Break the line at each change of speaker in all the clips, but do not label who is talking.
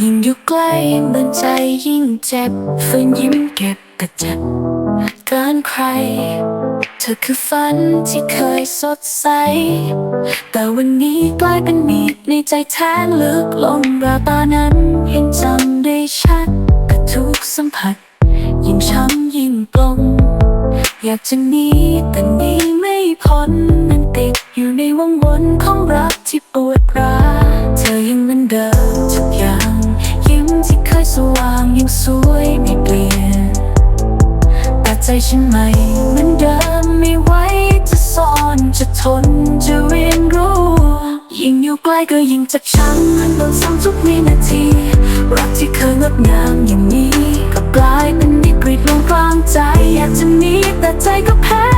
ยิ่งอยู่ใกล้เหมือนใจยิ่งเจ็บฝืนยิ้มเก็บแต่เจ็บเกินใคร เธอคือฝันที่เคยสดใส แต่วันนี้กลายเป็นมีดในใจแทนลึกลงราวตานั้นยังจำได้ชัดกับทุกสัมผัส ยิ่งช้ำยิ่งปลงอยากจะหนีแต่หนี พ้นมันติดอยู่ในวงวนของรักที่ปวดร้าวเธอยังเหมือนเดิมทุกอย่างยิ้มที่เคยสว่างยังสวยไม่เปลี่ยนแต่ใจฉันไม่เหมือนเดิมไม่ไหวจะซ่อนจะทนจะเรียนรู้ยิ่งอยู่ใกล้ก็ยิ่งจ็บช้ำมันโดนซ้ำทุกวินาทีรักที่เคยงดงามอย่างนี้ก็กลายเป็นนิกรีดลงกลางใจอยากจะหนีแต่ใจก็แพ้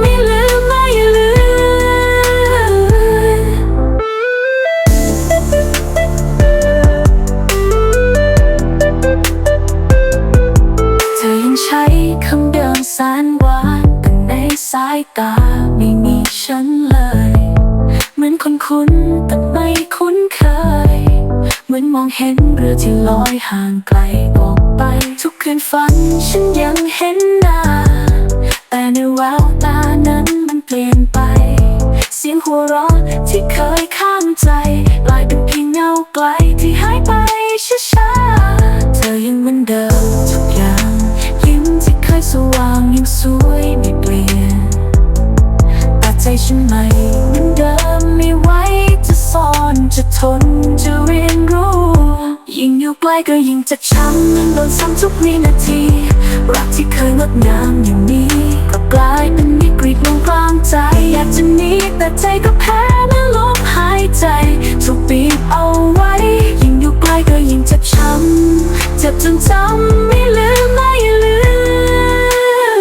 ไม่ลืมไม่ลืม เธอยังใช้คำเดิมแสนหวานแต่ในสายตาไม่มีฉันเลย เหมือนคนคุ้นแต่ไม่คุ้นเคย เหมือนมองเห็นเรือที่ลอยห่างไกลออกไป ทุกคืนฝันฉันยังเห็นหน้า แต่ในแววตา ลี่ยนไป เสียงหัวเราะที่เคยข้างใจกลายเป็นเพียงเงาไกลที่หายไปช้าๆเธอยังเหมือนเดิมทุกอย่างยิ้มที่เคยสว่างยังสวยไม่เปลี่ยนแต่ใจฉันไม่เหมือนเดิมไม่ไหวจะซ่อนจะทนจะเรียนรู้ ยิ่งอยู่ใกล้ก็ยิ่งจะช้ำมันโดนซ้ำทุกวินาทีรักที่เคยงดงามอย่างนี้ ใจก็แพ้และลมหายใจถูกบีบเอาไว้ ยิ่งอยู่ใกล้ก็ยิ่งเจ็บช้ำ เจ็บจนจำไม่ลืมไม่ลืม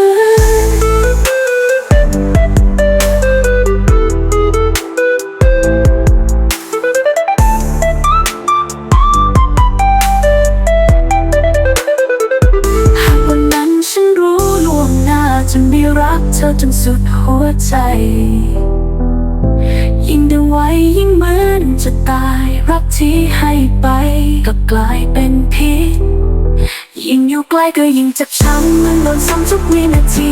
หากวันนั้นฉันรู้ล่วงหน้าจะม่รักเธอจนสุดหัวใจ ที่ให้ไปก็กลายเป็นพิษยิ่งอยู่ใกล้ก็ยิ่งเจ็บช้ำมันโดนซ้ำทุกวินาที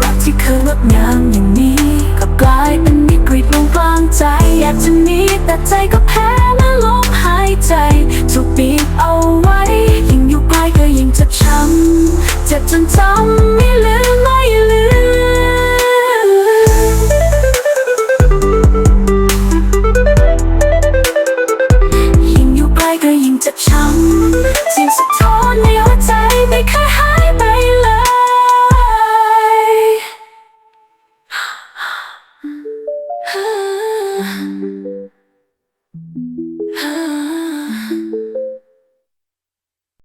รักที่เคยงดงามอย่างนี้ก็กลายเป็นวิกฤตลงกลางใจอยากจะหนีแต่ใจก็แพ้ Uh,